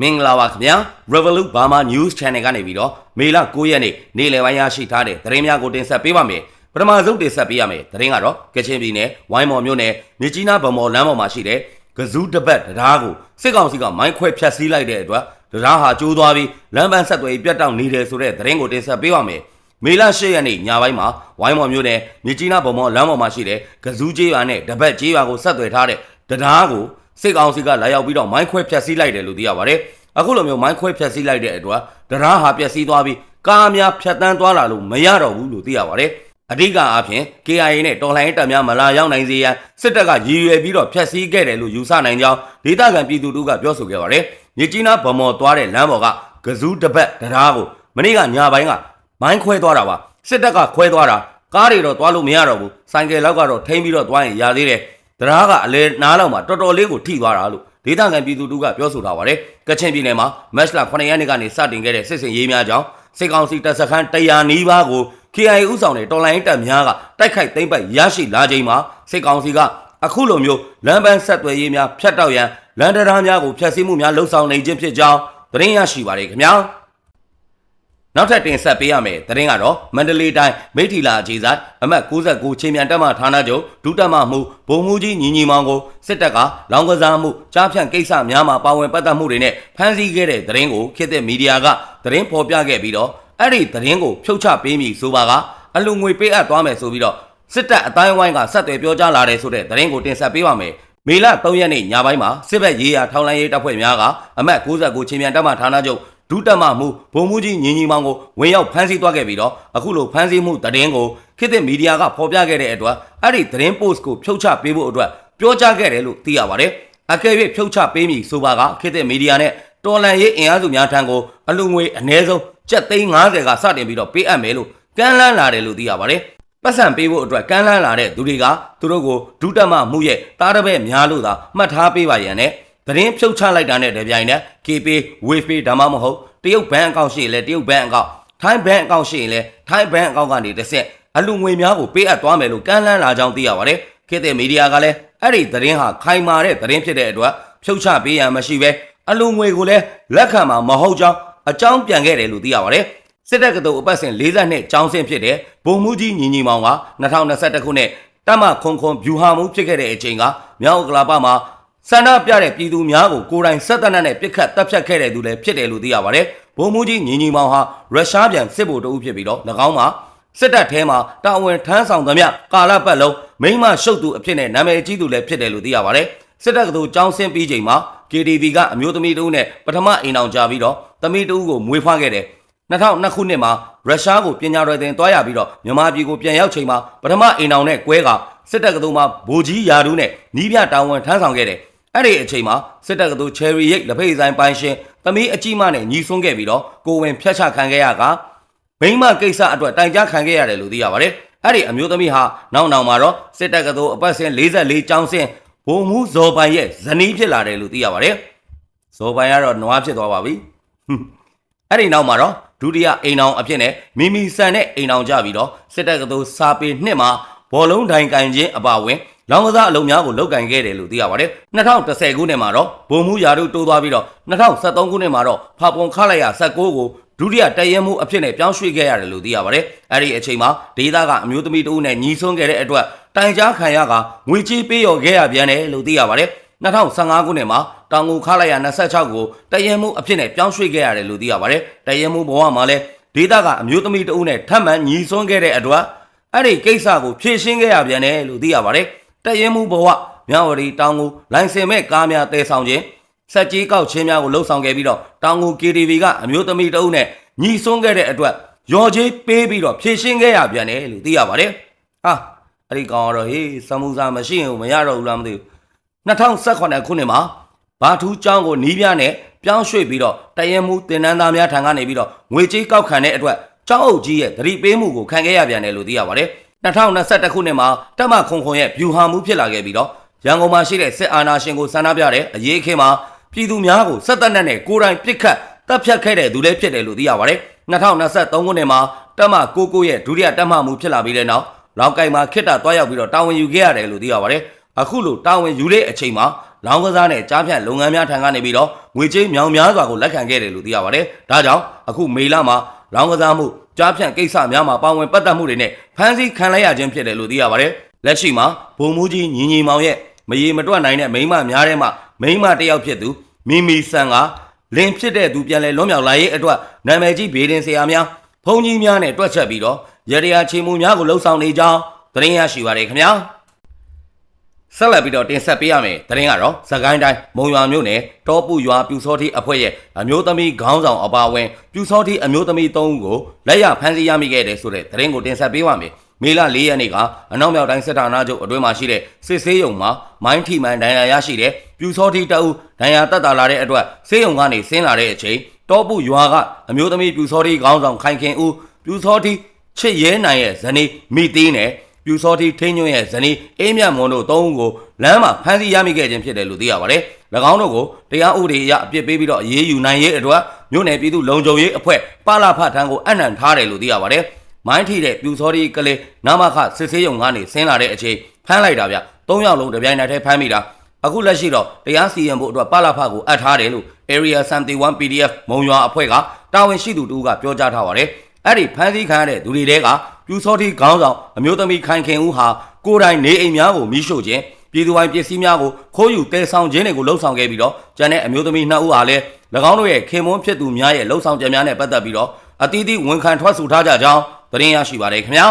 မင်္ဂလာပါခင်ဗျာ Revolut Burma News Channel ကနေပြီးတော့မေလ9ရက်နေ့နေ့လယ်ပိုင်းရရှိထားတဲ့သတင်းများကိုတင်ဆက်ပေးပါမယ်ပထမဆုံးတင်ဆက်ပေးရမယ်သတင်းကတော့ကချင်ပြည်နယ်ဝိုင်းမော်မြို့နယ်မြကြီးနားဗမော်လမ်းပေါ်မှာရှိတဲ့ကဇူးတပတ်တရားကိုစစ်ကောင်စီကမိုင်းခွဲဖျက်ဆီးလိုက်တဲ့အတွက်တရားဟာကျိုးသွားပြီးလမ်းပန်းဆက်သွယ်ရေးပြတ်တောက်နေတယ်ဆိုတဲ့သတင်းကိုတင်ဆက်ပေးပါမယ်မေလ10ရက်နေ့ညပိုင်းမှာဝိုင်းမော်မြို့နယ်မြကြီးနားဗမော်လမ်းပေါ်မှာရှိတဲ့ကဇူးကျေးရွာနဲ့တပတ်ကျေးရွာကိုဆက်သွယ်ထားတဲ့တရားကို စစ်ကောင်စီကလာရောက်ပြီးတော့မိုင်းခွဲဖျက်ဆီးလိုက်တယ်လို့သိရပါတယ်။အခုလိုမျိုးမိုင်းခွဲဖျက်ဆီးလိုက်တဲ့အတွက်တရားဟာပျက်စီးသွားပြီးကားများဖြတ်တန်းသွားလာလို့မရတော့ဘူးလို့သိရပါတယ်။အဓိကအားဖြင့် KIA နဲ့တော်လှန်ရေးတပ်များမလာရောက်နိုင်စေရန်စစ်တပ်ကရည်ရွယ်ပြီးတော့ဖျက်ဆီးခဲ့တယ်လို့ယူဆနိုင်ကြောင်းဒေသခံပြည်သူတို့ကပြောဆိုခဲ့ပါတယ်။မြကြီးနားဗမော်သွားတဲ့လမ်းပေါ်ကကဇူးတပတ်တရားကိုမနေ့ကညပိုင်းကမိုင်းခွဲသွားတာပါစစ်တပ်ကခွဲသွားတာကားတွေတော့သွားလို့မရတော့ဘူးဆိုင်ကယ်လောက်ကတော့ထိန်းပြီးတော့သွားရင်ရသေးတယ် တရားကအလဲနားလောက်မှာတော်တော်လေးကိုထိသွားတာလို့ဒေသခံပြည်သူတို့ကပြောဆိုထားပါတယ်ကချင်ပြည်နယ်မှာမတ်လ9ရက်နေ့ကနေစတင်ခဲ့တဲ့စစ်စင်ရေးများကြောင့်စစ်ကောင်စီတပ်စခန်း100နီးပါးကို KIA ဥဆောင်တဲ့တော်လိုင်းတပ်များကတိုက်ခိုက်သိမ်းပိုက်ရရှိလာချိန်မှာစစ်ကောင်စီကအခုလိုမျိုးလမ်းပန်းဆက်သွယ်ရေးများဖျက်တောက်ရန်လမ်းတရားများကိုဖျက်ဆီးမှုများလှုံ့ဆော်နေခြင်းဖြစ်ကြောင်းသတင်းရရှိပါတယ်ခင်ဗျာ နောက်ထပ်တင်ဆက်ပေးရမယ်သတင်းကတော့မန္တလေးတိုင်းမိထီလာအခြေဆိုင်အမှတ်69ချင်းမြန်တက်မှဌာနချုပ်ဒုတက်မှမှုဘုံမှုကြီးညီညီမောင်ကိုစစ်တပ်ကလောင်ကစားမှုကြားဖြန့်ကိစ္စများမှာပါဝင်ပတ်သက်မှုတွေနဲ့ဖမ်းဆီးခဲ့တဲ့သတင်းကိုခေတ်သစ်မီဒီယာကသတင်းဖော်ပြခဲ့ပြီးတော့အဲ့ဒီသတင်းကိုဖြုတ်ချပေးမိဆိုပါကအလူငွေပေးအပ်သွားမယ်ဆိုပြီးတော့စစ်တပ်အတိုင်းဝိုင်းကဆက်သွယ်ပြောကြားလာတယ်ဆိုတဲ့သတင်းကိုတင်ဆက်ပေးပါမယ်မေလ3ရက်နေ့ညပိုင်းမှာစစ်ဘက်ရေးရာထောင်လိုင်းရေးတပ်ဖွဲ့များကအမှတ်69ချင်းမြန်တက်မှဌာနချုပ် ဒုတက်မမှုဘုံမှုကြီးညီညီမောင်ကိုဝင်ရောက်ဖမ်းဆီးသွားခဲ့ပြီးတော့အခုလိုဖမ်းဆီးမှုသတင်းကိုခေတ်သစ်မီဒီယာကဖော်ပြခဲ့တဲ့အတွက်အဲ့ဒီသတင်း post ကိုဖြုတ်ချပေးဖို့အတွက်ပြောကြားခဲ့တယ်လို့သိရပါတယ်။အကယ်၍ဖြုတ်ချပေးမည်ဆိုပါကခေတ်သစ်မီဒီယာနဲ့တော်လန်ရေးအင်အားစုများထံကိုအလူငွေအ ਨੇ ဆုံးကျပ်သိန်း90ကစတင်ပြီးတော့ပေးအပ်မယ်လို့ကမ်းလှမ်းလာတယ်လို့သိရပါတယ်။ပတ်စံပေးဖို့အတွက်ကမ်းလှမ်းလာတဲ့သူတွေကသူတို့ကိုဒုတက်မမှုရဲ့တားတပည့်များလို့သာမှတ်ထားပေးပါရန်နဲ့ သတင်းဖြုတ်ချလိုက်တာနဲ့တပြိုင်နက် KP Wave ဒါမှမဟုတ်တရုတ်ဘဏ်အကောင့်ရှိရင်လည်းတရုတ်ဘဏ်အကောင့်ထိုင်းဘဏ်အကောင့်ရှိရင်လည်းထိုင်းဘဏ်အကောင့်ကနေတစ်ဆက်အလူငွေများကိုပေးအပ်သွားမယ်လို့ကမ်းလှမ်းလာကြောင်းသိရပါတယ်ခေတ်သစ်မီဒီယာကလည်းအဲ့ဒီသတင်းဟာခိုင်မာတဲ့သတင်းဖြစ်တဲ့အတွက်ဖြုတ်ချပေးရန်မရှိပဲအလူငွေကိုလည်းလက်ခံမှာမဟုတ်ကြောင်းအကြောင်းပြန်ခဲ့တယ်လို့သိရပါတယ်စစ်တပ်ကတူအပတ်စဉ်40နှစ်ကျောင်းဆင်းဖြစ်တဲ့ဘုံမှုကြီးညီညီမောင်က2021ခုနှစ်တမခွန်ခွန်ဗျူဟာမှုဖြစ်ခဲ့တဲ့အချိန်ကမြောက်ကလာပမှာ ဆန္ဒပြတဲ့ပြည်သူများကိုကိုယ်တိုင်ဆက်တပ်နဲ့ပြစ်ခတ်တပ်ဖြတ်ခဲ့တဲ့သူလည်းဖြစ်တယ်လို့သိရပါတယ်။ဘုံမူကြီးညီညီမောင်ဟာရုရှားပြန်စစ်ဗိုလ်တအုပ်ဖြစ်ပြီးတော့၎င်းမှာစစ်တပ်ထဲမှာတာဝန်ထမ်းဆောင်သမျှကာလပတ်လုံးမိမရှုပ်သူအဖြစ်နဲ့နာမည်ကြီးသူလည်းဖြစ်တယ်လို့သိရပါတယ်။စစ်တပ်ကသူចောင်းဆင်းပြီးချိန်မှာ KTV ကအမျိုးသမီးတဦးနဲ့ပထမအိမ်အောင်ကြပြီးတော့သမီးတဦးကိုမွေးဖွားခဲ့တယ်။2002ခုနှစ်မှာရုရှားကိုပညာတော်တင်တွားရပြီးတော့မြန်မာပြည်ကိုပြန်ရောက်ချိန်မှာပထမအိမ်အောင်နဲ့ကွဲကစစ်တပ်ကသူမှာဗိုလ်ကြီးယာဒူးနဲ့နီးပြတာဝန်ထမ်းဆောင်ခဲ့တယ်။ အဲ့ဒီအချိန်မှာစစ်တပ်ကသူချယ်ရီရိတ်လက်ဖက်ဆိုင်ပိုင်ရှင်သမီးအကြီးမနဲ့ညီဆွန်းခဲ့ပြီးတော့ကိုဝင်ဖျက်ချခံခဲ့ရကမိမကိစ္စအတွက်တိုင်ကြားခံခဲ့ရတယ်လို့သိရပါတယ်။အဲ့ဒီအမျိုးသမီးဟာနောက်နောက်မှာတော့စစ်တပ်ကသူအပတ်စဉ်44ကျောင်းစင်ဘုံမှုဇော်ပိုင်ရဲ့ဇနီးဖြစ်လာတယ်လို့သိရပါတယ်။ဇော်ပိုင်ကတော့နွားဖြစ်သွားပါပြီ။အဲ့ဒီနောက်မှာတော့ဒုတိယအိမ်အောင်အဖြစ်နဲ့မိမိဆန်တဲ့အိမ်အောင်ကြပြီးတော့စစ်တပ်ကသူစာပေနှစ်မှာဘောလုံးတိုင်ကန်ခြင်းအပါဝင် လောင်ကစားအလုံးများကိုလုတ်ကင်ခဲ့တယ်လို့သိရပါတယ်2010ခုနှစ်မှာတော့ဘုံမှုရာတို့တိုးသွားပြီးတော့2013ခုနှစ်မှာတော့ဖာပွန်ခလိုက်ရ16ကိုဒုတိယတရဲမှုအဖြစ်နဲ့ပြောင်းရွှေ့ခဲ့ရတယ်လို့သိရပါတယ်အဲ့ဒီအချိန်မှာဒေသကအမျိုးသမီးတဦးနဲ့ညီဆွန်းခဲ့တဲ့အတွက်တိုင်ကြားခံရကငွေကြေးပေးရော်ခဲ့ရပြန်တယ်လို့သိရပါတယ်2015ခုနှစ်မှာတောင်ငူခလာရ26ကိုတရဲမှုအဖြစ်နဲ့ပြောင်းရွှေ့ခဲ့ရတယ်လို့သိရပါတယ်တရဲမှုဘဝမှာလည်းဒေသကအမျိုးသမီးတဦးနဲ့ထပ်မံညီဆွန်းခဲ့တဲ့အတွက်အဲ့ဒီကိစ္စကိုဖြေရှင်းခဲ့ရပြန်တယ်လို့သိရပါတယ် တရင်မှုဘဝမြဝတီတောင်ကိုလိုင်စင်မဲ့ကားများတည်ဆောင်ခြင်းစက်ကြီးကောက်ချင်းများကိုလှုပ်ဆောင်ခဲ့ပြီးတော့တောင်ကို KTV ကအမျိုးသမီးတအုပ်နဲ့ညီဆွန်းခဲ့တဲ့အတွက်ရော်ကြီးပေးပြီးတော့ဖြည့်ရှင်းခဲ့ရပြန်တယ်လို့သိရပါတယ်ဟာအဲ့ဒီကောင်ကတော့ဟေးစမှုစားမရှိရင်မရတော့ဘူးလားမသိဘူး2018ခုနှစ်မှာဘာထူးကျောင်းကိုနီးပြနဲ့ပြောင်းရွှေ့ပြီးတော့တရင်မှုတင်နန်းသားများထံကနေပြီးတော့ငွေကြေးကောက်ခံတဲ့အတွက်ကျောင်းအုပ်ကြီးရဲ့သတိပေးမှုကိုခံခဲ့ရပြန်တယ်လို့သိရပါတယ် 2021ခုနှစ်မှာတက်မခွန်ခွန်ရဲ့ဗျူဟာမှုဖြစ်လာခဲ့ပြီးတော့ရန်ကုန်မှာရှိတဲ့စစ်အာဏာရှင်ကိုဆန္ဒပြတဲ့အရေးအခင်းမှာပြည်သူများကိုစစ်တပ်နဲ့ကိုယ်တိုင်ပစ်ခတ်တပ်ဖြတ်ခဲ့တဲ့သူလည်းဖြစ်တယ်လို့သိရပါတယ်2023ခုနှစ်မှာတက်မကိုကိုရဲ့ဒုတိယတက်မမှုဖြစ်လာပြီးတဲ့နောက်လောက်ကိုင်မှာခိတ္တတွားရောက်ပြီးတော့တာဝန်ယူခဲ့ရတယ်လို့သိရပါတယ်အခုလိုတာဝန်ယူတဲ့အချိန်မှာလောင်းကစားနဲ့ကြားဖြတ်လုပ်ငန်းများထံကနေပြီးတော့ငွေကြေးမြောင်များစွာကိုလက်ခံခဲ့တယ်လို့သိရပါတယ်။ဒါကြောင့်အခုမေလမှာလောင်းကစားမှု ကြားဖြတ်ကိစ္စများမှာပါဝင်ပတ်သက်မှုတွေနဲ့ဖမ်းဆီးခံလိုက်ရခြင်းဖြစ်တယ်လို့သိရပါတယ်။လက်ရှိမှာဘုံမူကြီးညီညီမောင်ရဲ့မရေမတွက်နိုင်တဲ့မိန်းမများထဲမှာမိန်းမတစ်ယောက်ဖြစ်သူမီမီဆန်ကလင်ဖြစ်တဲ့သူပြန်လဲလွန်မြောက်လာရေးအတွက်နာမည်ကြီးဘေးဒင်ဆရာများဘုံကြီးများနဲ့တွက်ချက်ပြီးတော့ရရချေမှုများကိုလှုပ်ဆောင်နေကြောင်းသတင်းရရှိပါတယ်ခင်ဗျာ ဆက်လက်ပြီးတော့တင်ဆက်ပေးရမယ်သတင်းကတော့သကိုင်းတိုင်းမုံရွာမြို့နယ်တောပုရွာပြူစောတိအဖွဲ့ရဲ့အမျိုးသမီးခေါင်းဆောင်အပါအဝင်ပြူစောတိအမျိုးသမီး၃ဦးကိုလက်ရဖမ်းဆီးရမိခဲ့တယ်ဆိုတဲ့သတင်းကိုတင်ဆက်ပေးပါမယ်မေလ၄ရက်နေ့ကအနောက်မြောက်တိုင်းစစ်ဌာနချုပ်အတွင်းမှာရှိတဲ့စစ်ဆေးရုံမှာမိုင်းထီမန်ဒဏ်ရာရရှိတဲ့ပြူစောတိတအုပ်ဒဏ်ရာတက်တာလာတဲ့အတွက်ဆေးရုံကနေဆင်းလာတဲ့အချိန်တောပုရွာကအမျိုးသမီးပြူစောတိခေါင်းဆောင်ခိုင်ခင်ဦးပြူစောတိချစ်ရဲနိုင်ရဲ့ဇနီးမိသေးနဲ့ ပြူစောတိထင်းညွန့်ရဲ့ဇနီးအေးမြတ်မွန်တို့သုံးဦးကိုလမ်းမှာဖမ်းဆီးရမိခဲ့ခြင်းဖြစ်တယ်လို့သိရပါတယ်။၎င်းတို့ကိုတရားဥပဒေအရအပြစ်ပေးပြီးတော့အေးအေးယူနိုင်ရေးအတွက်မြို့နယ်ပြည်သူလုံခြုံရေးအဖွဲ့ပါလာဖတ်ထန်းကိုအနံ့ထားတယ်လို့သိရပါတယ်။မိုင်းထီတဲ့ပြူစောတိကလေးနာမခစစ်ဆေးရုံကနေဆင်းလာတဲ့အချိန်ဖမ်းလိုက်တာဗျ။သုံးယောက်လုံးတပြိုင်နက်တည်းဖမ်းမိတာ။အခုလက်ရှိတော့တရားစီရင်ဖို့အတွက်ပါလာဖကိုအပ်ထားတယ်လို့ Area 71 PDF မုံရွာအဖွဲ့ကတာဝန်ရှိသူတူကပြောကြားထားပါတယ်။အဲ့ဒီဖမ်းဆီးခံရတဲ့သူတွေတဲက ပြူစောတိခေါင်းဆောင်အမျိုးသမီးခိုင်ခင်ဦးဟာကိုယ်တိုင်နေအိမ်များကိုမိရှို့ခြင်းပြည်သူပိုင်းပစ္စည်းများကိုခိုးယူတဲဆောင်ခြင်းတွေကိုလှုံ့ဆော်ခဲ့ပြီးတော့ကျန်တဲ့အမျိုးသမီးနှစ်ဦးဟာလည်း၎င်းတို့ရဲ့ခင်မွန်းဖြစ်သူများရဲ့လှုံ့ဆော်ချက်များနဲ့ပတ်သက်ပြီးတော့အသီးသီးဝန်ခံထွက်ဆိုထားကြကြောင်းသတင်းရရှိပါတယ်ခင်ဗျာ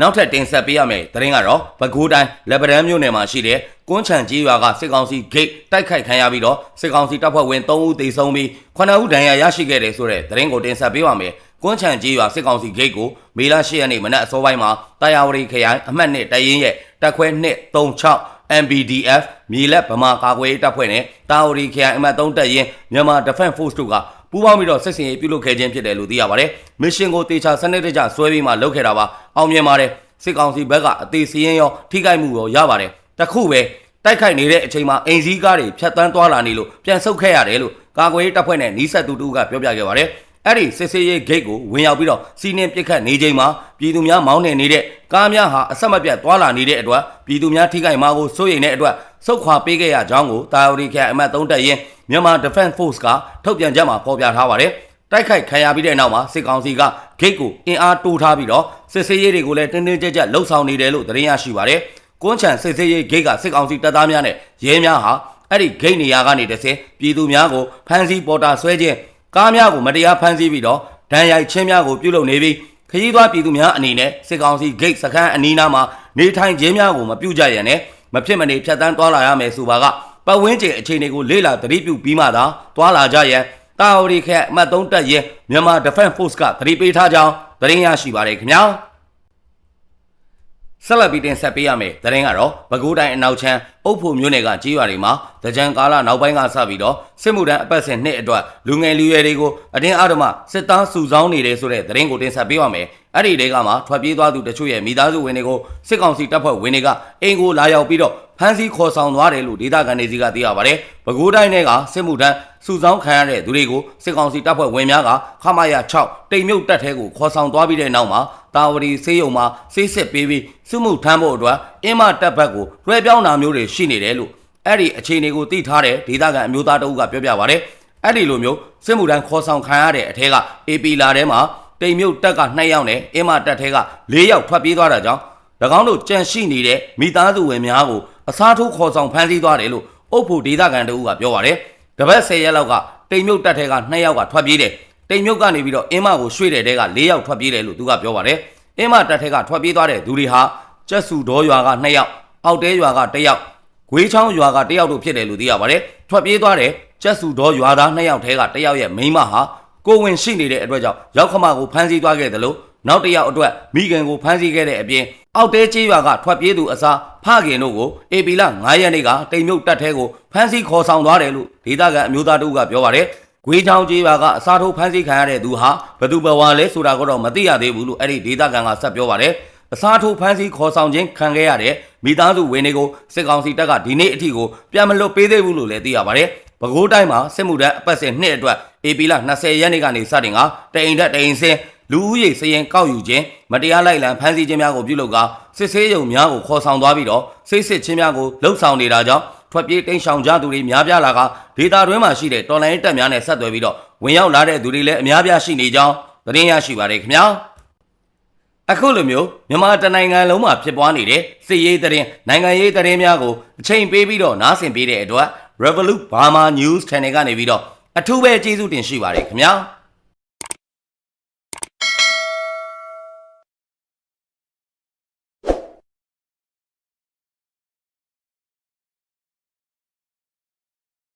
နောက်ထပ်တင်ဆက်ပေးရမယ့်သတင်းကတော့ပဲခူးတိုင်းလက်ပံမြို့နယ်မှာရှိတဲ့ကွန်းချံကြီးရွာကစစ်ကောင်စီဂိတ်တိုက်ခိုက်ခံရပြီးတော့စစ်ကောင်စီတပ်ဖွဲ့ဝင်3ဦးသေဆုံးပြီး9ဦးဒဏ်ရာရရှိခဲ့တယ်ဆိုတဲ့သတင်းကိုတင်ဆက်ပေးပါမယ် ကွန်းချံကြီးရွာစစ်ကောင်စီဂိတ်ကိုမေလ10ရက်နေ့မနက်အစောပိုင်းမှာတာယာဝတီခရိုင်အမှတ်1တရင်ရဲ့တပ်ခွဲ236 MBDF မြေလက်ဗမာကာကွယ်ရေးတပ်ဖွဲ့နဲ့တာဝတီခရိုင်အမှတ်3တပ်ရင်မြန်မာ Defense Force တို့ကပူးပေါင်းပြီးတော့စစ်စင်ရေးပြုလုပ်ခဲ့ခြင်းဖြစ်တယ်လို့သိရပါတယ်။မစ်ရှင်ကိုတေချာစနစ်တကျဆွဲပြီးမှလုပ်ခဲ့တာပါ။အောင်မြင်ပါတယ်။စစ်ကောင်စီဘက်ကအသေးစရင်ရောထိခိုက်မှုရောရပါတယ်။တခုပဲတိုက်ခိုက်နေတဲ့အချိန်မှာအင်စည်းကားတွေဖြတ်တန်းသွားလာနေလို့ပြန်ဆုတ်ခဲ့ရတယ်လို့ကာကွယ်ရေးတပ်ဖွဲ့နဲ့နီးစပ်သူတူကပြောပြခဲ့ပါတယ်။ အဲ့ဒီစစ်စေးရေးဂိတ်ကိုဝင်ရောက်ပြီးတော့စီးနှင်းပစ်ခတ်နေချိန်မှာပြည်သူများမောင်းနေနေတဲ့ကားများဟာအဆက်မပြတ်သွာလာနေတဲ့အတွက်ပြည်သူများထိခိုက်မှာကိုစိုးရိမ်တဲ့အတွက်စုခွာပေးခဲ့ရကြောင်းကိုတာဝတီခရိုင်အမှတ်3တပ်ရင်းမြန်မာ Defense Force ကထုတ်ပြန်ချက်မှာဖော်ပြထားပါတယ်။တိုက်ခိုက်ခံရပြီးတဲ့နောက်မှာစစ်ကောင်စီကဂိတ်ကိုအင်အားတိုးထားပြီးတော့စစ်စေးရေးတွေကိုလည်းတင်းတင်းကြပ်ကြပ်လှုပ်ဆောင်နေတယ်လို့သတင်းရရှိပါတယ်။ကွန်းချံစစ်စေးရေးဂိတ်ကစစ်ကောင်စီတပ်သားများနဲ့ရဲများဟာအဲ့ဒီဂိတ်နေရာကနေတဆင်ပြည်သူများကိုဖမ်းဆီးပေါ်တာဆွဲခြင်း ကားများကိုမတရားဖမ်းဆီးပြီးတော့ဒဏ်ရိုက်ချင်းများကိုပြုလုပ်နေပြီးခရီးသွားပြည်သူများအနေနဲ့စစ်ကောင်စီဂိတ်စခန်းအနီးနားမှာနေထိုင်ခြင်းများကိုမပြုကြရနဲ့မဖြစ်မနေဖြတ်တန်းသွားလာရမယ်ဆိုပါကပတ်ဝန်းကျင်အခြေအနေကိုလေ့လာသတိပြုပြီးမှသာသွားလာကြရန်တာဝရီခက်အမှတ်3တပ်ရဲမြန်မာ Defense Force ကသတိပေးထားကြောင်းသတင်းရရှိပါတယ်ခင်ဗျာ ဆက်လက်ပြီးတင်ဆက်ပေးရမယ်။သတင်းကတော့ပဲခူးတိုင်းအနောက်ချမ်းအုပ်ဖို့မြို့နယ်ကကြီးရွာတွေမှာတကြံကာလနောက်ပိုင်းကစပြီးတော့စစ်မှုထမ်းအပတ်စဉ်နှစ်အတွက်လူငယ်လူရွယ်တွေကိုအတင်းအဓမ္မစစ်သားစုဆောင်းနေတယ်ဆိုတဲ့သတင်းကိုတင်ဆက်ပေးပါမယ်။အဲ့ဒီတွေကမှထွက်ပြေးသွားသူတချို့ရဲ့မိသားစုဝင်တွေကိုစစ်ကောင်စီတပ်ဖွဲ့ဝင်တွေကအိမ်ကိုလာရောက်ပြီးတော့ဖမ်းဆီးခေါ်ဆောင်သွားတယ်လို့ဒေသခံတွေစီကသိရပါတယ်။ပဲခူးတိုင်းကစစ်မှုထမ်းစုဆောင်းခံရတဲ့သူတွေကိုစစ်ကောင်စီတပ်ဖွဲ့ဝင်များကခမာယာ6တိမ်မြုပ်တပ်ထဲကိုခေါ်ဆောင်သွားပြီးတဲ့နောက်မှာ တာဝတီစေးရုံမှာဆေးစစ်ပေးပြီးစုမှုထမ်းဖို့အတွက်အင်းမတပ်ဘက်ကိုလွှဲပြောင်းတာမျိုးတွေရှိနေတယ်လို့အဲ့ဒီအခြေအနေကိုသိထားတဲ့ဒေသခံအမျိုးသားတအုပ်ကပြောပြပါဗျ။အဲ့ဒီလိုမျိုးစစ်မှုထမ်းခေါ်ဆောင်ခံရတဲ့အထက်က AP လာထဲမှာတိမ်မြုပ်တပ်က2ယောက်နဲ့အင်းမတပ်ထဲက4ယောက်ထွက်ပြေးသွားတာကြောင့်၎င်းတို့ကြန့်ရှိနေတဲ့မိသားစုဝင်များကိုအစားထိုးခေါ်ဆောင်ဖမ်းဆီးသွားတယ်လို့အုပ်ဖို့ဒေသခံတအုပ်ကပြောပါတယ်။တပတ်10ရက်လောက်ကတိမ်မြုပ်တပ်ထဲက2ယောက်ကထွက်ပြေးတယ်။ တိမ်မြုပ်ကနေပြီးတော့အင်းမကိုရွှေ့တဲ့တဲက4ယောက်ထွက်ပြေးတယ်လို့သူကပြောပါတယ်။အင်းမတပ်ထဲကထွက်ပြေးသွားတဲ့သူတွေဟာကျက်စုဒေါ်ရွာက2ယောက်အောက်တဲရွာက1ယောက်ဂွေးချောင်းရွာက1ယောက်တို့ဖြစ်တယ်လို့သိရပါတယ်။ထွက်ပြေးသွားတဲ့ကျက်စုဒေါ်ရွာသား2ယောက်ထဲက1ယောက်ရဲ့မိန်းမဟာကိုဝင်ရှိနေတဲ့အတွက်ကြောင့်ရောက်ခမကိုဖမ်းဆီးသွားခဲ့တယ်လို့နောက်တစ်ယောက်အတွက်မိခင်ကိုဖမ်းဆီးခဲ့တဲ့အပြင်အောက်တဲကျေးရွာကထွက်ပြေးသူအစားဖခင်တို့ကိုအေပီလာ9ရက်နေ့ကတိမ်မြုပ်တက်ထဲကိုဖမ်းဆီးခေါ်ဆောင်သွားတယ်လို့ဒေသခံအမျိုးသားတို့ကပြောပါတယ်။ ဂွေးချောင်းကျေးရွာကအစားထိုးဖမ်းဆီးခံရတဲ့သူဟာဘသူဘဝလဲဆိုတာကတော့မသိရသေးဘူးလို့အဲ့ဒီဒေသခံကဆက်ပြောပါတယ်။အစားထိုးဖမ်းဆီးခေါ်ဆောင်ခြင်းခံခဲ့ရတဲ့မိသားစုဝင်တွေကိုစစ်ကောင်စီတပ်ကဒီနေ့အထိကိုပြန်မလွတ်ပေးသေးဘူးလို့လည်းသိရပါတယ်။ပဲခူးတိုင်းမှာစစ်မှုထမ်းအပတ်စဉ်နှစ်အတွက်အေပီလာ20ရက်နေ့ကနေစတင်ကတအိမ်တက်တအိမ်စင်းလူဦးရေစရင်ကောက်ယူခြင်းမတရားလိုက်လံဖမ်းဆီးခြင်းများကိုပြုလုပ်ကာစစ်ဆေးရုံများကိုခေါ်ဆောင်သွားပြီးတော့စိတ်စစ်ခြင်းများကိုလှုပ်ဆောင်နေတာကြောင့် ထွက်ပြေးတိမ်းရှောင်ကြသူတွေများပြားလာကဒေတာတွင်းမှာရှိတဲ့တော်လိုင်းတပ်များနဲ့ဆက်သွယ်ပြီးတော့ဝင်ရောက်လာတဲ့သူတွေလည်းအများပြားရှိနေကြောင်းသတင်းရရှိပါတယ်ခင်ဗျာအခုလိုမျိုးမြန်မာတနိုင်ငံလုံးမှာဖြစ်ပွားနေတဲ့စစ်ရေးသတင်းနိုင်ငံရေးသတင်းများကိုအချိန်ပေးပြီးတော့နားဆင်ပေးတဲ့အတွက် Revolut Burma News Channel ကနေပြီးတော့အထူးပဲကျေးဇူးတင်ရှိပါတယ်ခင်ဗျာ